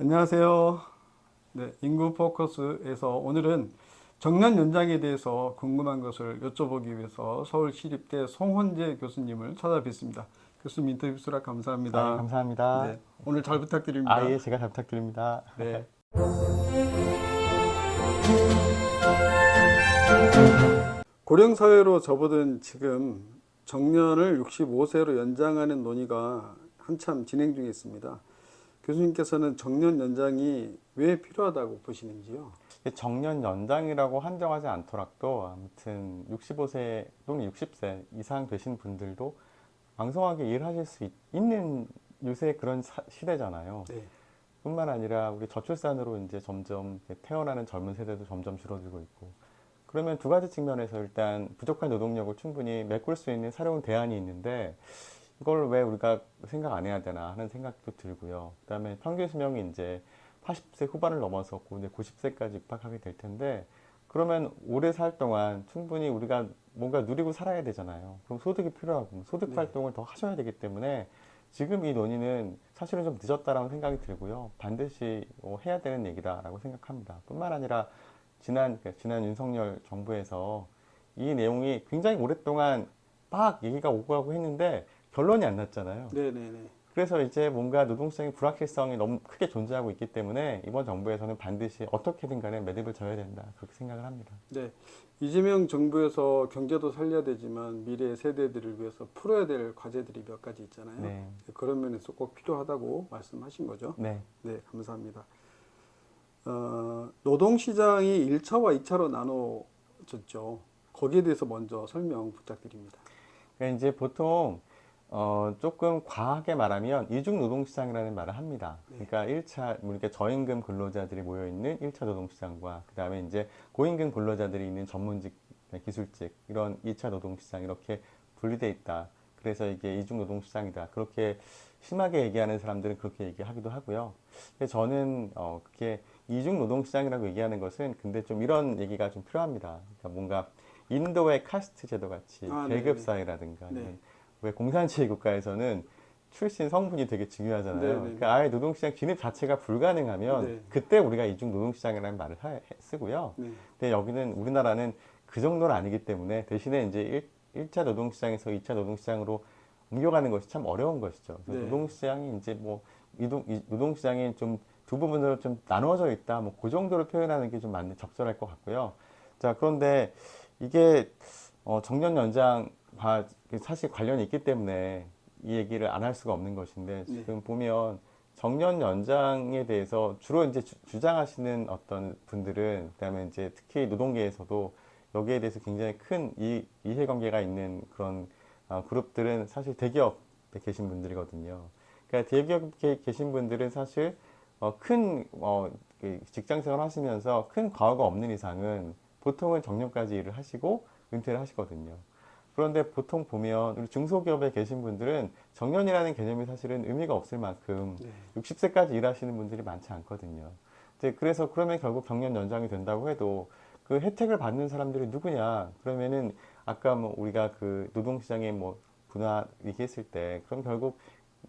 안녕하세요. 네, 인구 포커스에서 오늘은 정년 연장에 대해서 궁금한 것을 여쭤보기 위해서 서울시립대 송헌재 교수님을 찾아뵙습니다. 교수님 인터뷰 수락 감사합니다. 아, 감사합니다. 네, 오늘 잘 부탁드립니다. 아, 예, 제가 잘 부탁드립니다. 네. 고령 사회로 접어든 지금 정년을 65세로 연장하는 논의가 한참 진행 중에 있습니다. 교수님께서는 정년 연장이 왜 필요하다고 보시는지요? 정년 연장이라고 한정하지 않더라도 아무튼 65세 또는 60세 이상 되신 분들도 왕성하게 일하실 수 있, 는 요새 그런 사- 시대잖아요. 네. 뿐만 아니라 우리 저출산으로 이제 점점 태어나는 젊은 세대도 점점 줄어들고 있고 그러면 두 가지 측면에서 일단 부족한 노동력을 충분히 메꿀 수 있는 새로운 대안이 있는데 이걸 왜 우리가 생각 안 해야 되나 하는 생각도 들고요. 그다음에 평균 수명이 이제 80세 후반을 넘어섰고 이제 90세까지 입학하게 될 텐데 그러면 오래 살 동안 충분히 우리가 뭔가 누리고 살아야 되잖아요. 그럼 소득이 필요하고 소득 네. 활동을 더 하셔야 되기 때문에 지금 이 논의는 사실은 좀 늦었다라는 생각이 들고요. 반드시 어, 해야 되는 얘기다라고 생각합니다. 뿐만 아니라 지난 그러니까 지난 윤석열 정부에서 이 내용이 굉장히 오랫동안 막 얘기가 오고 가고 했는데 결론이 안 났잖아요. 네네네. 그래서 이제 뭔가 노동시장의 불확실성이 너무 크게 존재하고 있기 때문에 이번 정부에서는 반드시 어떻게든 간에 매듭을 져야 된다 그렇게 생각을 합니다. 네. 이재명 정부에서 경제도 살려야 되지만 미래 세대들을 위해서 풀어야 될 과제들이 몇 가지 있잖아요. 네, 그런 면에서 꼭 필요하다고 말씀하신 거죠. 네, 네, 감사합니다. 어, 노동시장이 1차와 2차로 나눠졌죠. 거기에 대해서 먼저 설명 부탁드립니다. 그러니까 이제 보통 어, 조금 과하게 말하면 이중 노동시장이라는 말을 합니다. 네. 그러니까 1차, 뭐 이렇게 저임금 근로자들이 모여 있는 1차 노동시장과 그 다음에 이제 고임금 근로자들이 있는 전문직, 기술직 이런 2차 노동시장 이렇게 분리돼 있다. 그래서 이게 이중 노동시장이다. 그렇게 심하게 얘기하는 사람들은 그렇게 얘기하기도 하고요. 근데 저는 어, 그게 이중 노동시장이라고 얘기하는 것은 근데 좀 이런 얘기가 좀 필요합니다. 그러니까 뭔가 인도의 카스트 제도 같이 아, 네, 계급 네. 사회라든가 네. 왜 공산주의 국가에서는 출신 성분이 되게 중요하잖아요. 네, 네, 네. 그러니까 아예 노동시장 진입 자체가 불가능하면 네. 그때 우리가 이중 노동시장이라는 말을 하- 해- 쓰고요. 네, 근데 여기는 우리나라는 그 정도는 아니기 때문에 대신에 이제 일, 차 노동시장에서 2차 노동시장으로 옮겨가는 것이 참 어려운 것이죠. 네. 노동시장이 이제 뭐 이동, 이 노동시장이 좀 두 부분으로 좀 나눠져 있다. 뭐 그 정도로 표현하는 게 좀 맞는 적절할 것 같고요. 자 그런데 이게 어, 정년 연장과 사실 관련이 있기 때문에 이 얘기를 안 할 수가 없는 것인데 네. 지금 보면 정년 연장에 대해서 주로 이제 주, 주장하시는 어떤 분들은 그다음에 이제 특히 노동계에서도 여기에 대해서 굉장히 큰 이, 이해관계가 있는 그런 어, 그룹들은 사실 대기업에 계신 분들이거든요. 그러니까 대기업에 계신 분들은 사실 어, 큰 어, 그 직장 생활 하시면서 큰 과거가 없는 이상은 보통은 정년까지 일을 하시고 은퇴를 하시거든요. 그런데 보통 보면 우리 중소기업에 계신 분들은 정년이라는 개념이 사실은 의미가 없을 만큼 네, 60세까지 일하시는 분들이 많지 않거든요. 이제 그래서 그러면 결국 정년 연장이 된다고 해도 그 혜택을 받는 사람들이 누구냐? 그러면은 아까 뭐 우리가 그 노동시장의 뭐 분화 얘기했을 때 그럼 결국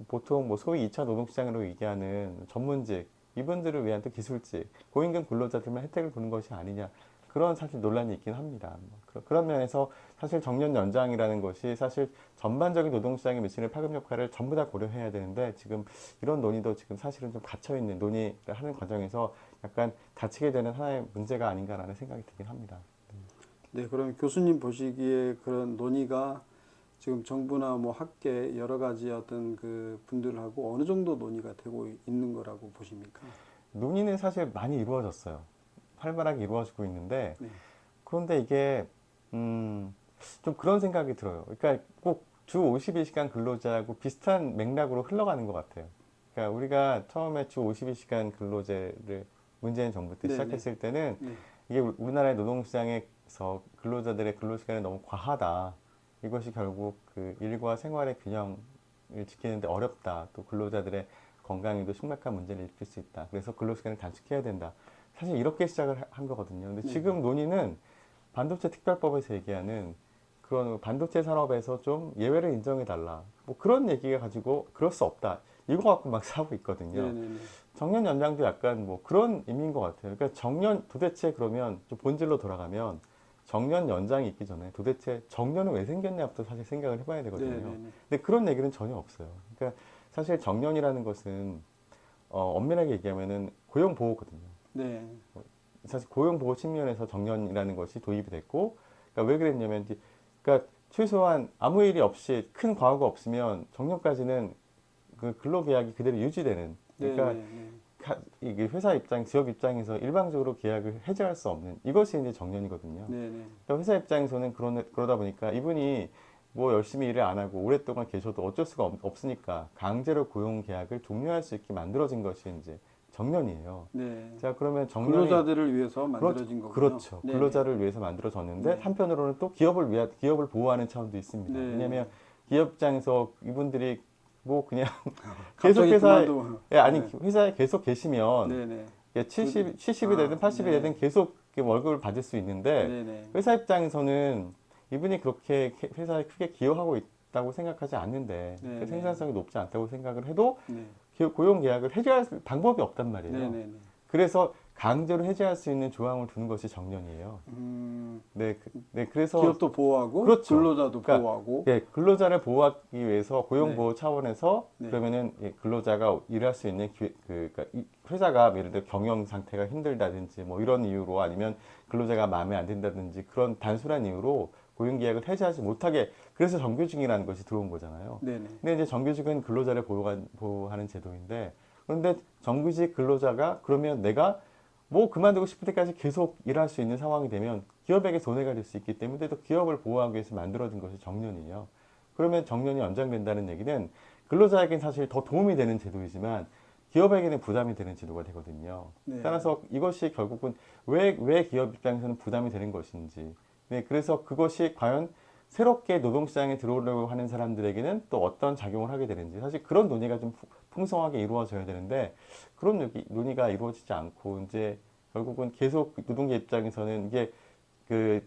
보통 뭐 소위 2차 노동시장으로 얘기하는 전문직 이분들을 위한 또 기술직 고임금 근로자들만 혜택을 보는 것이 아니냐 그런 사실 논란이 있긴 합니다. 뭐 그런- 그런 면에서 사실 정년 연장이라는 것이 사실 전반적인 노동시장에 미치는 파급 역할을 전부 다 고려해야 되는데 지금 이런 논의도 지금 사실은 좀 갇혀 있는 논의를 하는 과정에서 약간 닫히게 되는 하나의 문제가 아닌가라는 생각이 들긴 합니다. 네, 그럼 교수님 보시기에 그런 논의가 지금 정부나 뭐 학계 여러 가지 어떤 그 분들하고 어느 정도 논의가 되고 있는 거라고 보십니까? 논의는 사실 많이 이루어졌어요. 활발하게 이루어지고 있는데 네. 그런데 이게 음, 좀 그런 생각이 들어요. 그러니까 꼭 주 52시간 근로제하고 비슷한 맥락으로 흘러가는 것 같아요. 그러니까 우리가 처음에 주 52시간 근로제를 문재인 정부 때 네, 시작했을 때는 네, 이게 우리- 우리나라의 노동시장에서 근로자들의 근로시간이 너무 과하다. 이것이 결국 그 일과 생활의 균형을 지키는데 어렵다. 또 근로자들의 건강에도 심각한 문제를 일으킬 수 있다. 그래서 근로시간을 단축해야 된다. 사실 이렇게 시작을 하- 한 거거든요. 근데 네. 지금 논의는 반도체 특별법에서 얘기하는 그런 반도체 산업에서 좀 예외를 인정해 달라. 뭐 그런 얘기가 가지고 그럴 수 없다. 이거 갖고 막 싸우고 있거든요. 네네네. 정년 연장도 약간 뭐 그런 의미인 것 같아요. 그러니까 정년 도대체 그러면 좀 본질로 돌아가면 정년 연장이 있기 전에 도대체 정년은 왜 생겼냐부터 사실 생각을 해봐야 되거든요. 네네네. 근데 그런 얘기는 전혀 없어요. 그러니까 사실 정년이라는 것은 어, 엄밀하게 얘기하면은 고용 보호거든요. 네. 사실 고용 보호 측면에서 정년이라는 것이 도입이 됐고, 그러니까 왜 그랬냐면, 그러니까 최소한 아무 일이 없이 큰 과오가 없으면 정년까지는 그 근로계약이 그대로 유지되는. 그러니까 네네네. 가- 이게 회사 입장, 기업 입장에서 일방적으로 계약을 해지할 수 없는 이것이 이제 정년이거든요. 네네. 그러니까 회사 입장에서는 그러, 그러다 보니까 이분이 뭐 열심히 일을 안 하고 오랫동안 계셔도 어쩔 수가 없, 없으니까 강제로 고용 계약을 종료할 수 있게 만들어진 것이 이제 정년이에요. 네. 자 그러면 정년이 근로자들을 위해서 만들어진 거군요. 그렇죠. 네네. 근로자를 위해서 만들어졌는데 네. 한편으로는 또 기업을 위한 기업을 보호하는 차원도 있습니다. 네. 왜냐하면 기업 입장에서 이분들이 뭐 그냥 계속 회사에 그만두- 예, 아니 네. 회사에 계속 계시면 네 네. 예, 70 70이 아, 되든 80이 네. 되든 계속 월급을 받을 수 있는데 네 네. 회사 입장에서는 이분이 그렇게 게- 회사에 크게 기여하고 있다고 생각하지 않는데 네, 그 네. 생산성이 높지 않다고 생각을 해도 네. 기- 고용 계약을 해지할 방법이 없단 말이에요. 네네네. 그래서 강제로 해지할 수 있는 조항을 두는 것이 정년이에요. 음, 네, 그, 네 그래서 기업도 보호하고 그렇죠. 근로자도 그러니까 보호하고 예, 근로자를 보호하기 위해서 고용 보호 차원에서 네. 그러면은 예, 근로자가 일할 수 있는 기회, 그, 그러니까 이 회사가 예를 들어 경영 상태가 힘들다든지 뭐 이런 이유로 아니면 근로자가 마음에 안 든다든지 그런 단순한 이유로 고용 계약을 해지하지 못하게 그래서 정규직이라는 것이 들어온 거잖아요. 네네. 근데 이제 정규직은 근로자를 보호하, 보호하는 제도인데 그런데 정규직 근로자가 그러면 내가 뭐 그만두고 싶을 때까지 계속 일할 수 있는 상황이 되면 기업에게 손해가 될 수 있기 때문에 또 기업을 보호하기 위해서 만들어진 것이 정년이에요. 그러면 정년이 연장된다는 얘기는 근로자에게는 사실 더 도움이 되는 제도이지만 기업에게는 부담이 되는 제도가 되거든요. 네. 따라서 이것이 결국은 왜, 왜 기업 입장에서는 부담이 되는 것인지. 네, 그래서 그것이 과연 새롭게 노동시장에 들어오려고 하는 사람들에게는 또 어떤 작용을 하게 되는지 사실 그런 논의가 좀 풍성하게 이루어져야 되는데 그런 논의- 논의가 이루어지지 않고 이제 결국은 계속 노동계 입장에서는 이게 그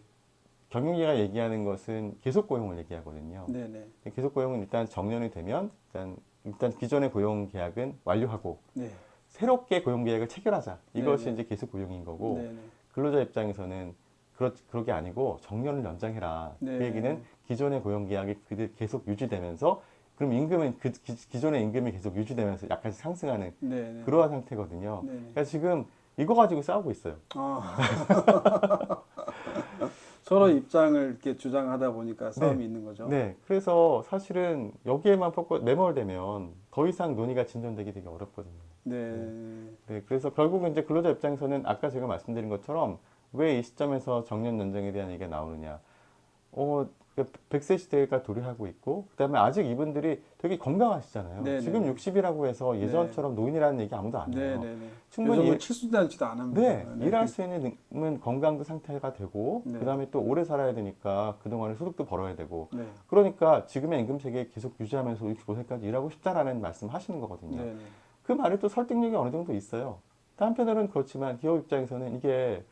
경영계가 얘기하는 것은 계속 고용을 얘기하거든요. 네네. 계속 고용은 일단 정년이 되면 일단 일단 기존의 고용 계약은 완료하고 네. 새롭게 고용 계약을 체결하자. 이것이 네네. 이제 계속 고용인 거고 네네. 근로자 입장에서는 그렇 그렇게 아니고 정년을 연장해라. 네. 그 얘기는 기존의 고용 계약이 그대로 계속 유지되면서 그럼 임금은 그 기, 존의 임금이 계속 유지되면서 약간씩 상승하는 네네. 그러한 상태거든요. 네네. 그러니까 지금 이거 가지고 싸우고 있어요. 아. 서로 입장을 이렇게 주장하다 보니까 싸움이 있는 거죠. 네, 그래서 사실은 여기에만 포커 매몰되면 더 이상 논의가 진전되기 되게 어렵거든요. 네. 네, 그래서 결국은 이제 근로자 입장에서는 아까 제가 말씀드린 것처럼 왜 이 시점에서 정년 연장에 대한 얘기가 나오느냐. 어, 100세 시대가 도래하고 있고, 그 다음에 아직 이분들이 되게 건강하시잖아요. 네네. 지금 60이라고 해서 예전처럼 노인이라는 얘기 아무도 안 해요. 네네네. 충분히 일- 칠수단지도 안 합니다. 네, 일할 수 있는 능- 건강도 상태가 되고, 네. 그 다음에 또 오래 살아야 되니까 그동안에 소득도 벌어야 되고, 네. 그러니까 지금의 임금 체계 계속 유지하면서 65세까지 일하고 싶다라는 말씀 하시는 거거든요. 네네. 그 말에 또 설득력이 어느 정도 있어요. 또 한편으로는 그렇지만 기업 입장에서는 이게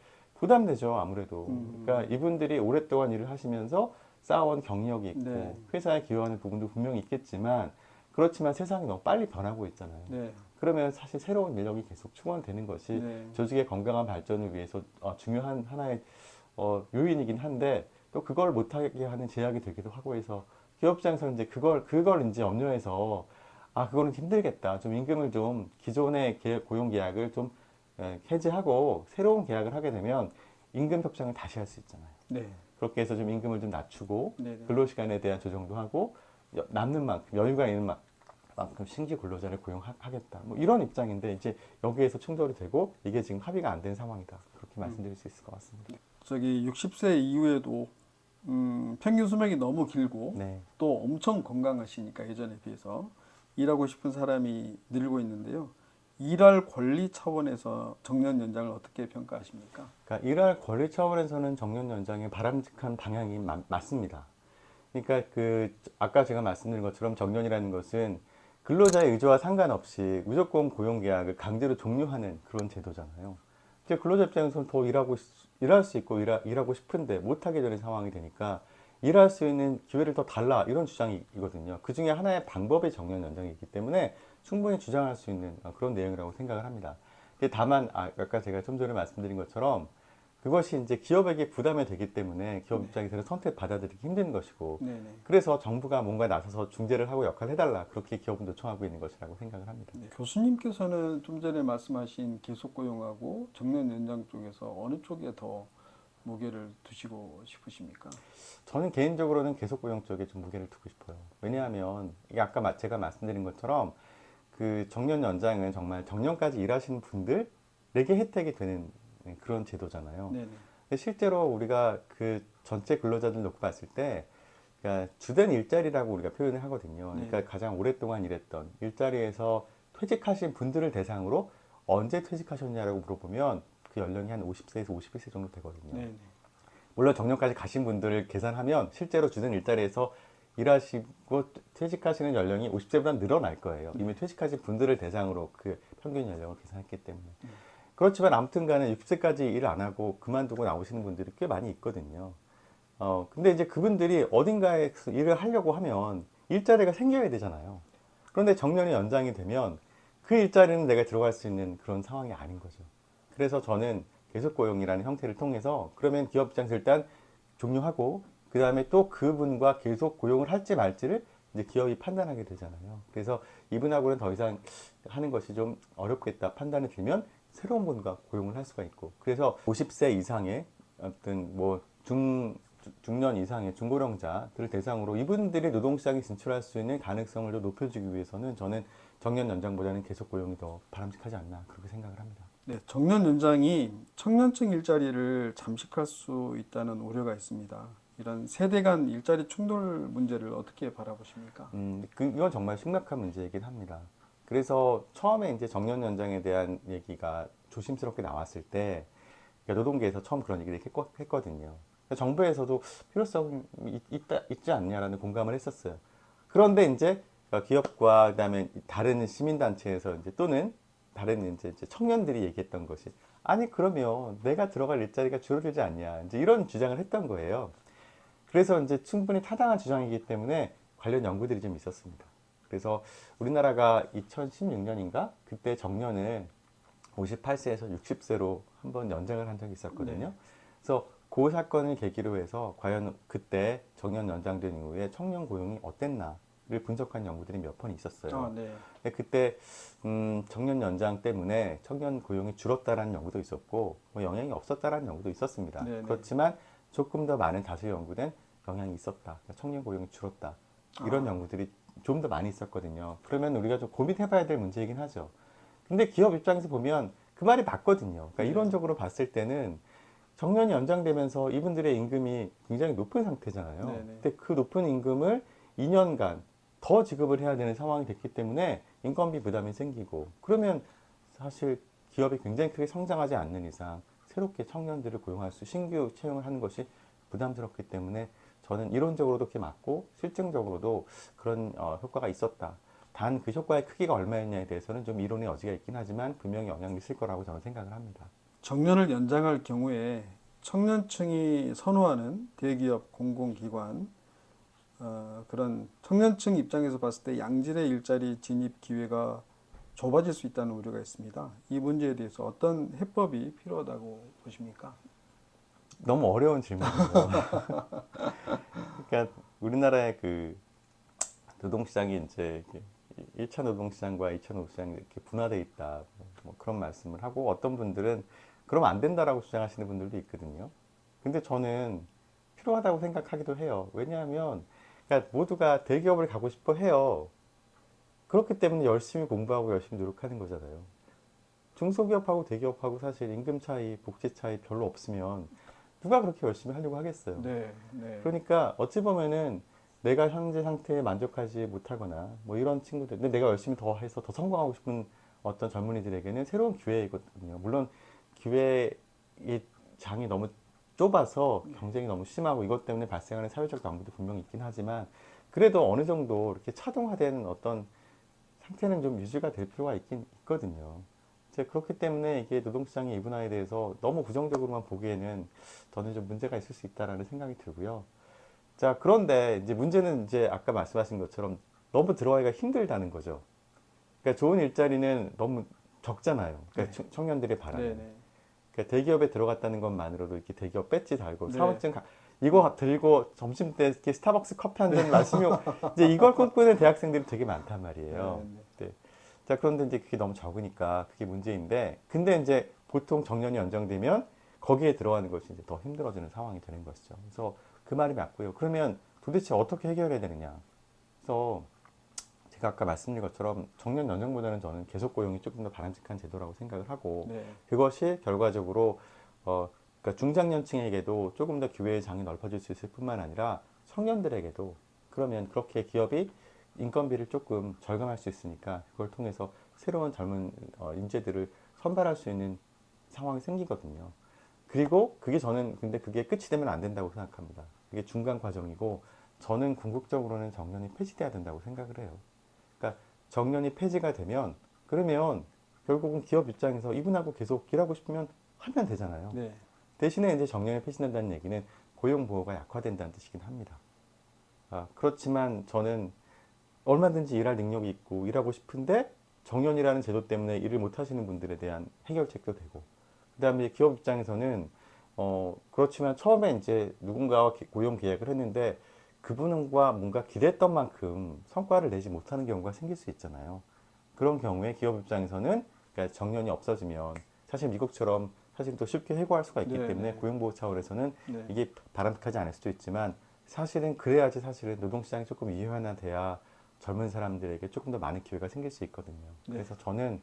부담되죠, 아무래도. 음. 그러니까 이분들이 오랫동안 일을 하시면서 쌓아온 경력이 있고 네. 회사에 기여하는 부분도 분명히 있겠지만 그렇지만 세상이 너무 빨리 변하고 있잖아요. 네. 그러면 사실 새로운 인력이 계속 충원되는 것이 네. 조직의 건강한 발전을 위해서 어, 중요한 하나의 어, 요인이긴 한데 또 그걸 못하게 하는 제약이 되기도 하고 해서 기업 입장에서는 이제 그걸 그걸 이제 염려해서 아 그거는 힘들겠다 좀 임금을 좀 기존의 고용 계약을 좀 에, 해지하고 새로운 계약을 하게 되면 임금 협상을 다시 할 수 있잖아요. 네. 그렇게 해서 좀 임금을 좀 낮추고 네네. 근로 시간에 대한 조정도 하고 여- 남는 만큼 여유가 있는 만- 만큼 신규 근로자를 고용하겠다. 뭐 이런 입장인데 이제 여기에서 충돌이 되고 이게 지금 합의가 안 된 상황이다. 그렇게 말씀드릴 수 있을 것 같습니다. 저기 60세 이후에도 음, 평균 수명이 너무 길고 네. 또 엄청 건강하시니까 예전에 비해서 일하고 싶은 사람이 늘고 있는데요. 일할 권리 차원에서 정년 연장을 어떻게 평가하십니까? 그러니까 일할 권리 차원에서는 정년 연장의 바람직한 방향이 마- 맞습니다. 그러니까 그 아까 제가 말씀드린 것처럼 정년이라는 것은 근로자의 의지와 상관없이 무조건 고용 계약을 강제로 종료하는 그런 제도잖아요. 이제 근로자 입장에서는 더 일하고 싶- 일할 수 있고 일하, 일하고 싶은데 못하게 되는 상황이 되니까 일할 수 있는 기회를 더 달라 이런 주장이거든요. 그 중에 하나의 방법이 정년 연장이기 때문에 충분히 주장할 수 있는 어, 그런 내용이라고 생각을 합니다. 다만 아, 아까 제가 좀 전에 말씀드린 것처럼 그것이 이제 기업에게 부담이 되기 때문에 기업 네. 입장에서는 선택 받아들이기 힘든 것이고 네네. 그래서 정부가 뭔가 나서서 중재를 하고 역할을 해달라 그렇게 기업은 요청하고 있는 것이라고 생각을 합니다. 네, 교수님께서는 좀 전에 말씀하신 계속 고용하고 정년 연장 쪽에서 어느 쪽에 더 무게를 두시고 싶으십니까? 저는 개인적으로는 계속 고용 쪽에 좀 무게를 두고 싶어요. 왜냐하면 이게 아까 마- 제가 말씀드린 것처럼 그 정년 연장은 정말 정년까지 일하시는 분들에게 혜택이 되는 그런 제도잖아요. 네네. 실제로 우리가 그 전체 근로자들 놓고 봤을 때 그러니까 주된 일자리라고 우리가 표현을 하거든요. 그러니까 네. 가장 오랫동안 일했던 일자리에서 퇴직하신 분들을 대상으로 언제 퇴직하셨냐라고 물어보면 그 연령이 한 50세에서 51세 정도 되거든요. 네네. 물론 정년까지 가신 분들을 계산하면 실제로 주된 일자리에서 일하시고 퇴직하시는 연령이 50세보다 늘어날 거예요. 이미 퇴직하신 분들을 대상으로 그 평균 연령을 계산했기 때문에. 그렇지만 아무튼 간에 60세까지 일 안 하고 그만두고 나오시는 분들이 꽤 많이 있거든요. 어, 근데 이제 그분들이 어딘가에 일을 하려고 하면 일자리가 생겨야 되잖아요. 그런데 정년이 연장이 되면 그 일자리는 내가 들어갈 수 있는 그런 상황이 아닌 거죠. 그래서 저는 계속 고용이라는 형태를 통해서 그러면 기업 입장에서 일단 종료하고 그 다음에 또 그분과 계속 고용을 할지 말지를 이제 기업이 판단하게 되잖아요. 그래서 이분하고는 더 이상 하는 것이 좀 어렵겠다 판단이 들면 새로운 분과 고용을 할 수가 있고 그래서 50세 이상의 어떤 뭐 중, 중년 이상의 중고령자들을 대상으로 이분들이 노동시장에 진출할 수 있는 가능성을 더 높여주기 위해서는 저는 정년 연장보다는 계속 고용이 더 바람직하지 않나 그렇게 생각을 합니다. 네, 정년 연장이 청년층 일자리를 잠식할 수 있다는 우려가 있습니다. 이런 세대 간 일자리 충돌 문제를 어떻게 바라보십니까? 음, 그, 이건 정말 심각한 문제이긴 합니다. 그래서 처음에 이제 정년 연장에 대한 얘기가 조심스럽게 나왔을 때 그러니까 노동계에서 처음 그런 얘기를 했거, 했거든요. 그러니까 정부에서도 필요성이 있, 있다, 있지 않냐라는 공감을 했었어요. 그런데 이제 기업과 그다음에 다른 시민단체에서 이제 또는 다른 이제 청년들이 얘기했던 것이 아니 그러면 내가 들어갈 일자리가 줄어들지 않냐 이제 이런 주장을 했던 거예요. 그래서 이제 충분히 타당한 주장이기 때문에 관련 연구들이 좀 있었습니다. 그래서 우리나라가 2016년인가 그때 정년을 58세에서 60세로 한번 연장을 한 적이 있었거든요. 네. 그래서 그 사건을 계기로 해서 과연 그때 정년 연장된 이후에 청년 고용이 어땠나를 분석한 연구들이 몇 번 있었어요. 아, 네. 근데 그때 음, 정년 연장 때문에 청년 고용이 줄었다라는 연구도 있었고 뭐 영향이 없었다라는 연구도 있었습니다. 네네. 그렇지만 조금 더 많은 다수 연구된 영향이 있었다. 그러니까 청년 고용이 줄었다. 이런 아. 연구들이 좀 더 많이 있었거든요. 그러면 우리가 좀 고민해봐야 될 문제이긴 하죠. 근데 기업 입장에서 보면 그 말이 맞거든요. 그러니까 네. 이론적으로 봤을 때는 정년이 연장되면서 이분들의 임금이 굉장히 높은 상태잖아요. 네네. 근데 그 높은 임금을 2년간 더 지급을 해야 되는 상황이 됐기 때문에 인건비 부담이 생기고 그러면 사실 기업이 굉장히 크게 성장하지 않는 이상 새롭게 청년들을 고용할 수 신규 채용을 하는 것이 부담스럽기 때문에 저는 이론적으로도 그게 맞고 실증적으로도 그런 어, 효과가 있었다. 단 그 효과의 크기가 얼마였냐에 대해서는 좀 이론의 여지가 있긴 하지만 분명히 영향이 있을 거라고 저는 생각을 합니다. 정년을 연장할 경우에 청년층이 선호하는 대기업, 공공기관 어, 그런 청년층 입장에서 봤을 때 양질의 일자리 진입 기회가 좁아질 수 있다는 우려가 있습니다. 이 문제에 대해서 어떤 해법이 필요하다고 보십니까? 너무 어려운 질문이죠. 그러니까 우리나라의 그 노동시장이 이제 1차 노동시장과 2차 노동시장이 이렇게 분화돼 있다. 뭐 그런 말씀을 하고 어떤 분들은 그럼 안 된다라고 주장하시는 분들도 있거든요. 근데 저는 필요하다고 생각하기도 해요. 왜냐하면 그러니까 모두가 대기업을 가고 싶어 해요. 그렇기 때문에 열심히 공부하고 열심히 노력하는 거잖아요. 중소기업하고 대기업하고 사실 임금 차이, 복지 차이 별로 없으면 누가 그렇게 열심히 하려고 하겠어요. 네, 네. 그러니까 어찌 보면은 내가 현재 상태에 만족하지 못하거나 뭐 이런 친구들, 근데 내가 열심히 더 해서 더 성공하고 싶은 어떤 젊은이들에게는 새로운 기회이거든요. 물론 기회의 장이 너무 좁아서 경쟁이 너무 심하고 이것 때문에 발생하는 사회적 난국도 분명히 있긴 하지만 그래도 어느 정도 이렇게 차동화된 어떤 상태는 좀 유지가 될 필요가 있긴 있거든요. 이제 그렇기 때문에 이게 노동시장의 이분화에 대해서 너무 부정적으로만 보기에는 저는 좀 문제가 있을 수 있다라는 생각이 들고요. 자, 그런데 이제 문제는 이제 아까 말씀하신 것처럼 너무 들어가기가 힘들다는 거죠. 그러니까 좋은 일자리는 너무 적잖아요. 그러니까 네. 청- 청년들의 바람. 네, 네. 그러니까 대기업에 들어갔다는 것만으로도 이렇게 대기업 배지 달고 네. 사업증 가- 이거 들고 점심 때 이렇게 스타벅스 커피 한 잔 마시면 이제 이걸 꿈꾸는 대학생들이 되게 많단 말이에요. 네, 네. 자 그런데 이제 그게 너무 적으니까 그게 문제인데 근데 이제 보통 정년이 연장되면 거기에 들어가는 것이 이제 더 힘들어지는 상황이 되는 것이죠. 그래서 그 말이 맞고요. 그러면 도대체 어떻게 해결해야 되느냐? 그래서 제가 아까 말씀드린 것처럼 정년 연장보다는 저는 계속 고용이 조금 더 바람직한 제도라고 생각을 하고 네. 그것이 결과적으로 어, 그러니까 중장년층에게도 조금 더 기회의 장이 넓어질 수 있을 뿐만 아니라 청년들에게도 그러면 그렇게 기업이 인건비를 조금 절감할 수 있으니까 그걸 통해서 새로운 젊은 어, 인재들을 선발할 수 있는 상황이 생기거든요. 그리고 그게 저는 근데 그게 끝이 되면 안 된다고 생각합니다. 그게 중간 과정이고 저는 궁극적으로는 정년이 폐지돼야 된다고 생각을 해요. 그러니까 정년이 폐지가 되면 그러면 결국은 기업 입장에서 이분하고 계속 일하고 싶으면 하면 되잖아요. 네. 대신에 이제 정년이 폐지된다는 얘기는 고용 보호가 약화된다는 뜻이긴 합니다. 아, 그렇지만 저는 얼마든지 일할 능력이 있고 일하고 싶은데 정년이라는 제도 때문에 일을 못 하시는 분들에 대한 해결책도 되고 그다음에 기업 입장에서는 어 그렇지만 처음에 이제 누군가와 기- 고용 계약을 했는데 그분과 뭔가 기대했던 만큼 성과를 내지 못하는 경우가 생길 수 있잖아요. 그런 경우에 기업 입장에서는 그러니까 정년이 없어지면 사실 미국처럼 사실 또 쉽게 해고할 수가 있기 네, 때문에 네. 고용보호 차원에서는 네. 이게 바람직하지 않을 수도 있지만 사실은 그래야지 사실은 노동시장이 조금 이해화돼야 젊은 사람들에게 조금 더 많은 기회가 생길 수 있거든요. 네. 그래서 저는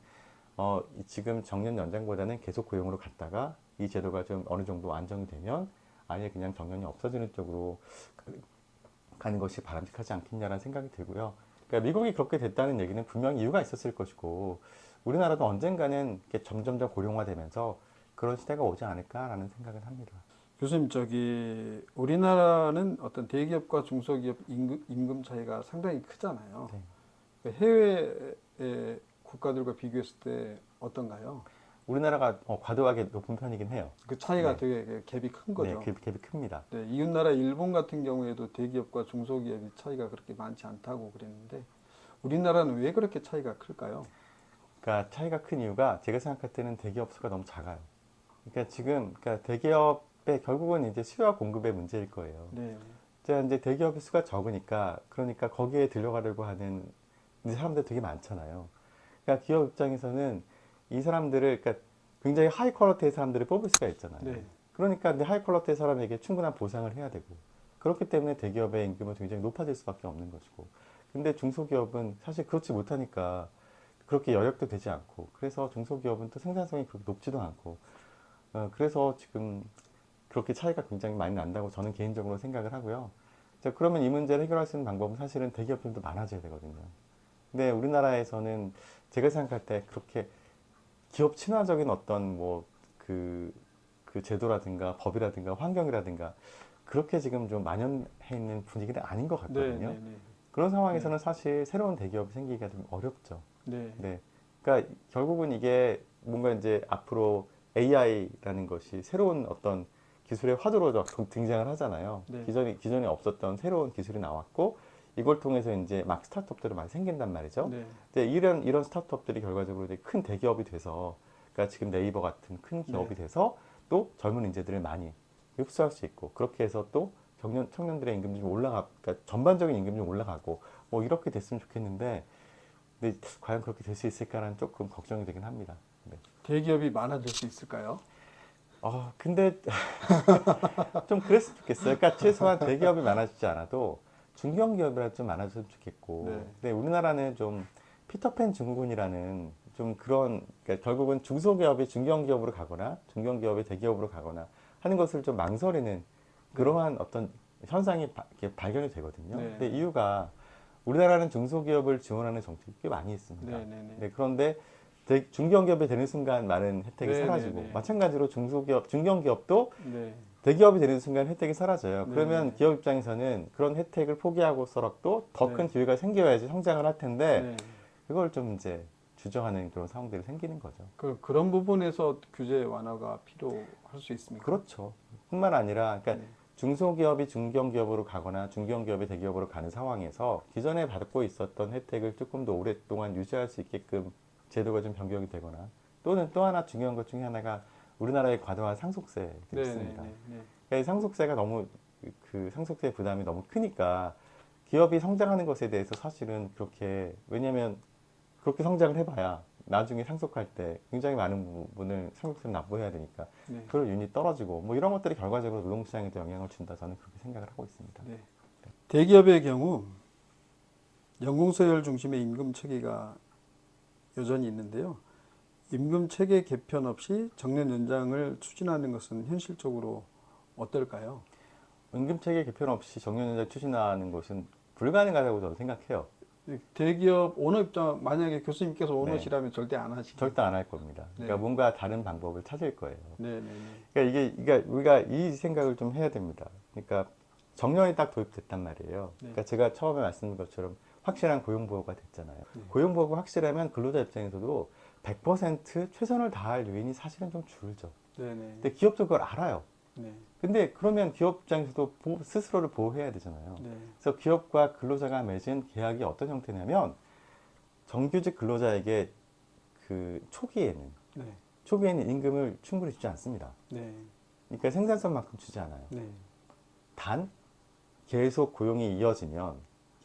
어, 이 지금 정년 연장보다는 계속 고용으로 갔다가 이 제도가 좀 어느 정도 안정이 되면 아예 그냥 정년이 없어지는 쪽으로 가- 가는 것이 바람직하지 않겠냐라는 생각이 들고요. 그러니까 미국이 그렇게 됐다는 얘기는 분명히 이유가 있었을 것이고 우리나라도 언젠가는 점점 더 고령화되면서 그런 시대가 오지 않을까라는 생각을 합니다. 교수님 저기 우리나라는 어떤 대기업과 중소기업 임금, 임금 차이가 상당히 크잖아요. 네. 그 해외의 국가들과 비교했을 때 어떤가요? 우리나라가 어, 과도하게 높은 편이긴 해요. 그 차이가 네. 되게 갭이 큰 거죠. 네, 갭, 갭이 큽니다. 네, 이웃나라 일본 같은 경우에도 대기업과 중소기업이 차이가 그렇게 많지 않다고 그랬는데 우리나라는 왜 그렇게 차이가 클까요? 그러니까 차이가 큰 이유가 제가 생각할 때는 대기업 수가 너무 작아요. 그러니까 지금 그러니까 대기업의 결국은 이제 수요와 공급의 문제일 거예요. 네, 자 이제 대기업의 수가 적으니까 그러니까 거기에 들려가려고 하는 사람들 되게 많잖아요. 그러니까 기업 입장에서는 이 사람들을 그러니까 굉장히 하이 퀄리티의 사람들을 뽑을 수가 있잖아요. 네, 그러니까 하이 퀄리티의 사람에게 충분한 보상을 해야 되고 그렇기 때문에 대기업의 임금은 굉장히 높아질 수밖에 없는 것이고 근데 중소기업은 사실 그렇지 못하니까 그렇게 여력도 되지 않고 그래서 중소기업은 또 생산성이 그렇게 높지도 않고 어, 그래서 지금 그렇게 차이가 굉장히 많이 난다고 저는 개인적으로 생각을 하고요. 자, 그러면 이 문제를 해결할 수 있는 방법은 사실은 더 많아져야 되거든요. 근데 우리나라에서는 제가 생각할 때 그렇게 기업 친화적인 어떤 뭐 그 그 제도라든가 법이라든가 환경이라든가 그렇게 지금 좀 만연해 있는 분위기는 아닌 것 네, 같거든요. 네, 네, 그런 상황에서는 사실 새로운 대기업이 생기기가 좀 어렵죠. 네, 네. 그러니까 결국은 이게 뭔가 이제 앞으로 AI라는 것이 새로운 어떤 기술의 화두로 좀 등장을 하잖아요. 네. 기존에 기존에 없었던 새로운 기술이 나왔고 이걸 통해서 이제 막 스타트업들이 많이 생긴단 말이죠. 네, 이제 이런 이런 스타트업들이 결과적으로 이제 큰 대기업이 돼서 그러니까 지금 네이버 같은 큰 기업이 네. 돼서 또 젊은 인재들을 많이 흡수할 수 있고 그렇게 해서 또 청년 청년들의 임금이 좀 올라가 그러니까 전반적인 임금이 좀 올라가고 뭐 이렇게 됐으면 좋겠는데 근데 과연 그렇게 될 수 있을까라는 조금 걱정이 되긴 합니다. 네. 대기업이 많아질 수 있을까요? 어 근데 좀 그랬으면 좋겠어요. 그러니까 최소한 대기업이 많아지지 않아도 중견기업이라도 좀 많아졌으면 좋겠고. 네. 근데 우리나라는 좀 피터팬 증후군이라는 좀 그런 그러니까 결국은 중소기업이 중견기업으로 가거나 중견기업이 대기업으로 가거나 하는 것을 좀 망설이는 그러한 어떤 현상이 바- 발견이 되거든요. 네. 근데 이유가 우리나라는 중소기업을 지원하는 정책이 꽤 많이 있습니다. 네, 네, 네. 네, 그런데 대- 중견기업이 되는 순간 많은 혜택이 네, 사라지고 네, 네. 마찬가지로 중소기업, 중견기업도 네, 대기업이 되는 순간 혜택이 사라져요. 네, 그러면 네. 기업 입장에서는 그런 혜택을 포기하고서라도 더큰 네. 기회가 생겨야지 성장을 할 텐데 네. 그걸 좀 이제 주저하는 그런 상황들이 생기는 거죠. 그 그런 부분에서 규제 완화가 필요할 수 있습니까? 그렇죠. 뿐만 아니라 그러니까 네. 중소기업이 중견기업으로 가거나 중견기업이 대기업으로 가는 상황에서 기존에 받고 있었던 혜택을 조금 더 오랫동안 유지할 수 있게끔 제도가 좀 변경이 되거나 또는 또 하나 중요한 것 중에 하나가 우리나라의 과도한 상속세들이 네, 있습니다. 네, 네, 그러니까 이 상속세가 너무 그 상속세 부담이 너무 크니까 기업이 성장하는 것에 대해서 사실은 그렇게 왜냐하면 그렇게 성장을 해봐야 나중에 상속할 때 굉장히 많은 부분을 상속세를 납부해야 되니까 네. 그럴 윤이 떨어지고 뭐 이런 것들이 결과적으로 노동시장에도 영향을 준다 저는 그렇게 생각을 하고 있습니다. 네. 대기업의 경우 연공서열 중심의 임금 체계가 여전히 있는데요. 임금 체계 개편 없이 정년 연장을 추진하는 것은 현실적으로 어떨까요? 임금 체계 개편 없이 정년 연장 추진하는 것은 불가능하다고 저는 생각해요. 대기업 오너 입장 만약에 교수님께서 네. 오너시라면 절대 안 하시죠. 절대 안 할 겁니다. 그러니까 네. 뭔가 다른 방법을 찾을 거예요. 네, 네, 네. 그러니까 이게 그러니까 우리가 이 생각을 좀 해야 됩니다. 그러니까 정년이 딱 도입됐단 말이에요. 그러니까 제가 처음에 말씀드린 것처럼 확실한 고용보호가 됐잖아요. 네. 고용보호가 확실하면 근로자 입장에서도 100% 최선을 다할 요인이 사실은 좀 줄죠. 네, 네. 근데 기업도 그걸 알아요. 네. 근데 그러면 기업 입장에서도 보- 스스로를 보호해야 되잖아요. 네. 그래서 기업과 근로자가 맺은 계약이 어떤 형태냐면 정규직 근로자에게 그 초기에는 네. 초기에는 임금을 충분히 주지 않습니다. 네. 그러니까 생산성만큼 주지 않아요. 네. 단 계속 고용이 이어지면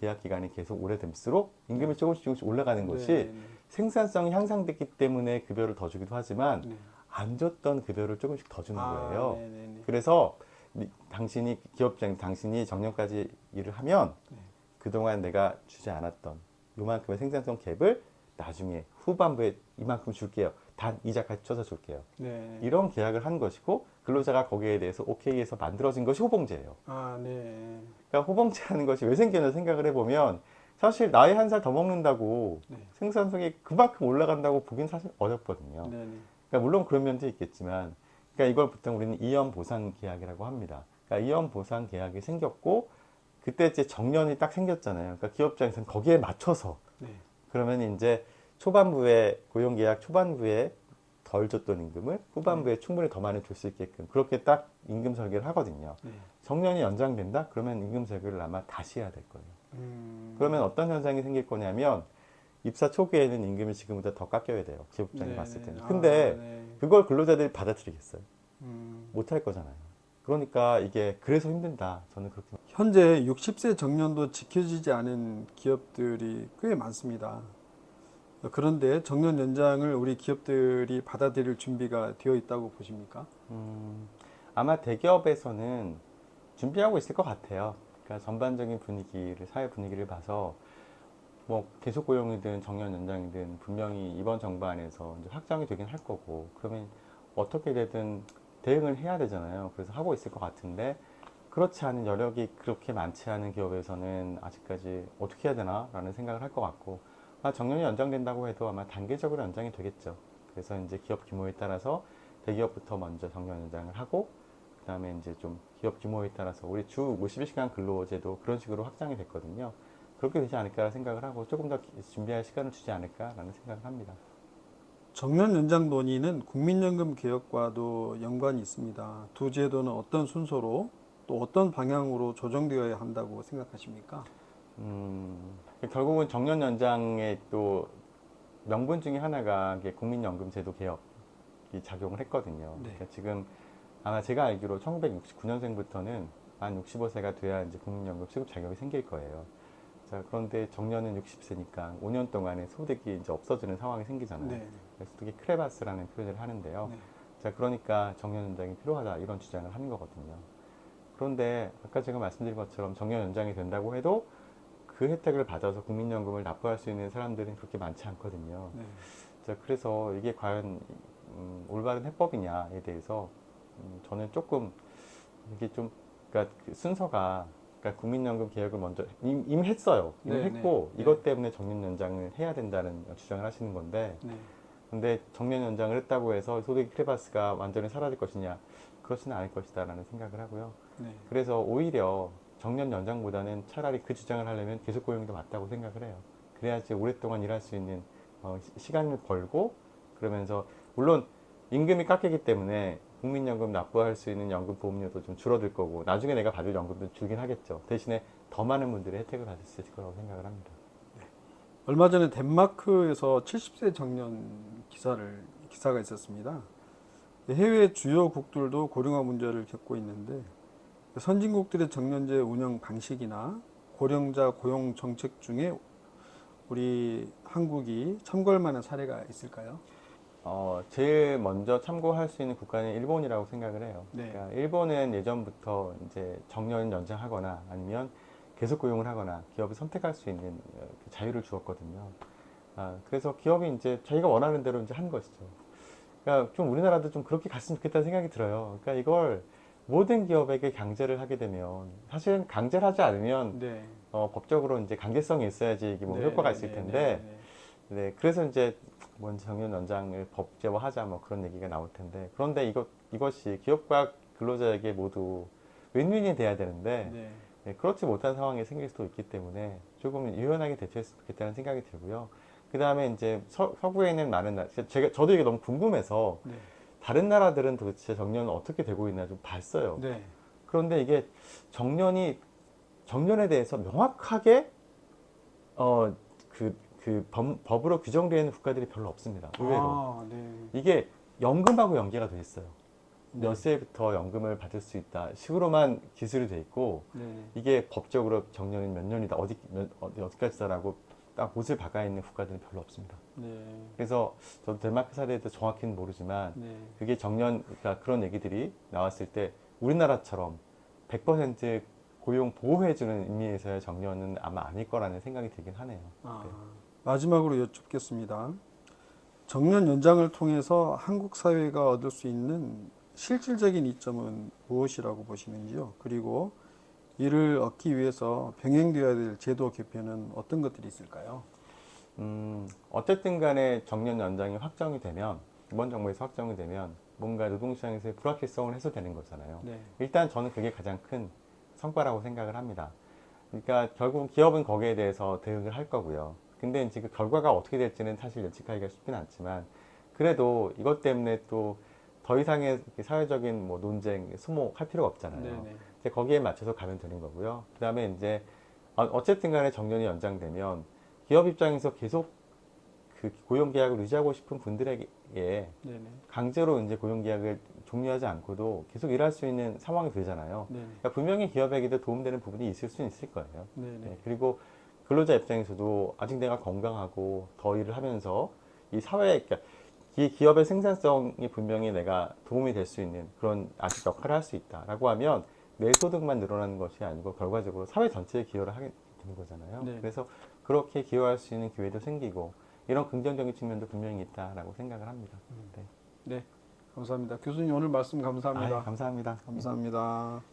계약 기간이 계속 오래될수록 임금이 조금씩 조금씩 올라가는 것이 네, 네, 생산성이 향상됐기 때문에 급여를 더 주기도 하지만 네. 안 줬던 급여를 조금씩 더 주는 아, 거예요. 네, 네, 네. 그래서 미- 당신이 기업장 당신이 정년까지 일을 하면 네. 그동안 내가 주지 않았던 요만큼의 생산성 갭을 나중에 후반부에 이만큼 줄게요. 단 이자까지 쳐서 줄게요. 네. 이런 계약을 한 것이고 근로자가 거기에 대해서 오케이해서 만들어진 것이 호봉제예요. 아, 네. 그러니까 호봉제라는 것이 왜 생겼나 생각을 해보면 사실 나이 한 살 더 먹는다고 네. 생산성이 그만큼 올라간다고 보긴 사실 어렵거든요. 네, 네. 그러니까 물론 그런 면도 있겠지만, 그러니까 이걸 보통 우리는 이연 보상 계약이라고 합니다. 그러니까 이연 보상 계약이 생겼고 그때 이제 정년이 딱 생겼잖아요. 그러니까 기업장에서는 거기에 맞춰서 네. 그러면 이제 초반부에 고용 계약 초반부에 덜 줬던 임금을 후반부에 충분히 더 많이 줄 수 있게끔 그렇게 딱 임금 설계를 하거든요. 네. 정년이 연장된다? 그러면 임금 설계를 아마 다시 해야 될 거예요. 음. 그러면 어떤 현상이 생길 거냐면 입사 초기에는 임금이 지금보다 더 깎여야 돼요. 기업장이 네, 봤을 네. 때는. 아, 근데 네. 그걸 근로자들이 받아들이겠어요? 음. 못할 거잖아요. 그러니까 이게 그래서 힘든다. 저는 그렇게 현재 60세 정년도 지켜지지 않은 기업들이 꽤 많습니다. 그런데 정년 연장을 우리 기업들이 받아들일 준비가 되어 있다고 보십니까? 음, 아마 대기업에서는 준비하고 있을 것 같아요. 그러니까 전반적인 분위기를 사회 분위기를 봐서 뭐 계속 고용이든 정년 연장이든 분명히 이번 정부 안에서 확정이 되긴 할 거고 그러면 어떻게 되든 대응을 해야 되잖아요. 그래서 하고 있을 것 같은데 그렇지 않은 여력이 그렇게 많지 않은 기업에서는 아직까지 어떻게 해야 되나라는 생각을 할 것 같고 아마 정년이 연장된다고 해도 아마 단계적으로 연장이 되겠죠. 그래서 이제 기업 규모에 따라서 대기업부터 먼저 정년 연장을 하고 그다음에 이제 좀 기업 규모에 따라서 우리 주 52시간 근로제도 그런 식으로 확장이 됐거든요. 그렇게 되지 않을까 생각을 하고 조금 더 기- 준비할 시간을 주지 않을까라는 생각을 합니다. 정년 연장 논의는 국민연금 개혁과도 연관이 있습니다. 두 제도는 어떤 순서로 또 어떤 방향으로 조정되어야 한다고 생각하십니까? 음, 결국은 정년 연장의 또 명분 중에 하나가 국민연금제도 개혁이 작용을 했거든요. 네. 그러니까 지금 아마 제가 알기로 1969년생부터는 만 65세가 돼야 이제 국민연금 수급 자격이 생길 거예요. 자, 그런데 정년은 60세니까 5년 동안에 소득이 이제 없어지는 상황이 생기잖아요. 네. 그래서 그게 크레바스라는 표현을 하는데요. 네. 자, 그러니까 정년 연장이 필요하다 이런 주장을 하는 거거든요. 그런데 아까 제가 말씀드린 것처럼 정년 연장이 된다고 해도 그 혜택을 받아서 국민연금을 납부할 수 있는 사람들은 그렇게 많지 않거든요. 네. 자, 그래서 이게 과연 음, 올바른 해법이냐에 대해서 음, 저는 조금 이게 좀 그러니까 그 순서가 그러니까 국민연금 개혁을 먼저 임, 했어요. 이미 네, 했고 네. 이것 때문에 정년 연장을 해야 된다는 주장을 하시는 건데 네. 근데 정년 연장을 했다고 해서 소득 크레바스가 완전히 사라질 것이냐 그렇지는 않을 것이다라는 생각을 하고요. 네. 그래서 오히려 정년 연장보다는 차라리 그 주장을 하려면 계속 고용이 더 맞다고 생각을 해요. 그래야지 오랫동안 일할 수 있는 어, 시- 시간을 벌고 그러면서 물론 임금이 깎이기 때문에 국민연금 납부할 수 있는 연금 보험료도 좀 줄어들 거고 나중에 내가 받을 연금도 줄긴 하겠죠. 대신에 더 많은 분들이 혜택을 받을 수 있을 거라고 생각을 합니다. 얼마 전에 덴마크에서 70세 정년 기사를 기사가 있었습니다. 해외 주요 국들도 고령화 문제를 겪고 있는데 선진국들의 정년제 운영 방식이나 고령자 고용 정책 중에 우리 한국이 참고할 만한 사례가 있을까요? 어, 제일 먼저 참고할 수 있는 국가는 일본이라고 생각을 해요. 네. 그러니까 일본은 예전부터 이제 정년 연장하거나 아니면 계속 고용을 하거나 기업이 선택할 수 있는 어, 그 자유를 주었거든요. 아, 그래서 기업이 이제 자기가 원하는 대로 이제 한 것이죠. 그러니까 좀 우리나라도 좀 그렇게 갔으면 좋겠다는 생각이 들어요. 그러니까 이걸 모든 기업에게 강제를 하게 되면 사실은 강제를 하지 않으면 네. 어, 법적으로 이제 강제성이 있어야지 이게 뭐 네, 효과가 네, 있을 네, 텐데 네, 네. 네, 그래서 이제 뭔 정년 연장을 법제화하자 뭐 그런 얘기가 나올 텐데 그런데 이것 이것이 기업과 근로자에게 모두 윈윈이 돼야 되는데 네. 네, 그렇지 못한 상황이 생길 수도 있기 때문에 조금 유연하게 대처했으면 좋겠다는 생각이 들고요. 그 다음에 이제 서, 서구에 있는 많은 나라, 제가 저도 이게 너무 궁금해서 네. 다른 나라들은 도대체 정년은 어떻게 되고 있나 좀 봤어요. 네. 그런데 이게 정년이 정년에 대해서 명확하게 어그 그 법으로 규정되어 있는 국가들이 별로 없습니다. 의외로 아, 네. 이게 연금하고 연계가 돼 있어요. 네. 몇 세부터 연금을 받을 수 있다 식으로만 기술이 돼 있고 네. 이게 법적으로 정년이 몇 년이다 어디 몇, 어디 어디까지다라고 딱 못을 박아 있는 국가들은 별로 없습니다. 네. 그래서 저도 덴마크 사례도 정확히는 모르지만 네. 그게 정년 그러니까 그런 얘기들이 나왔을 때 우리나라처럼 100% 고용 보호해주는 의미에서의 정년은 아마 아닐 거라는 생각이 들긴 하네요. 아, 네. 마지막으로 여쭙겠습니다. 정년 연장을 통해서 한국 사회가 얻을 수 있는 실질적인 이점은 무엇이라고 보시는지요? 그리고 이를 얻기 위해서 병행되어야 될 제도 개편은 어떤 것들이 있을까요? 음, 어쨌든 간에 정년 연장이 확정이 되면 이번 정부에서 확정이 되면 뭔가 노동시장에서의 불확실성을 해소되는 거잖아요. 네. 일단 저는 그게 가장 큰 성과라고 생각을 합니다. 그러니까 결국 기업은 거기에 대해서 대응을 할 거고요. 근데 이제 그 결과가 어떻게 될지는 사실 예측하기가 쉽진 않지만 그래도 이것 때문에 또 더 이상의 사회적인 뭐 논쟁, 소모할 필요가 없잖아요. 네네. 이제 거기에 맞춰서 가면 되는 거고요. 그 다음에 이제 어- 어쨌든 간에 정년이 연장되면 기업 입장에서 계속 그 고용 계약을 유지하고 싶은 분들에게 네네. 강제로 이제 고용 계약을 종료하지 않고도 계속 일할 수 있는 상황이 되잖아요. 그러니까 분명히 기업에게도 도움되는 부분이 있을 수 있을 거예요. 네, 그리고 근로자 입장에서도 아직 내가 건강하고 더 일을 하면서 이 사회에 그러니까 이 기업의 생산성이 분명히 내가 도움이 될 수 있는 그런 아직 역할을 할 수 있다라고 하면 내 소득만 늘어나는 것이 아니고 결과적으로 사회 전체에 기여를 하게 되는 거잖아요. 네. 그래서 그렇게 기여할 수 있는 기회도 생기고 이런 긍정적인 측면도 분명히 있다라고 생각을 합니다. 네. 네. 감사합니다. 교수님 오늘 말씀 감사합니다. 아유, 감사합니다. 감사합니다.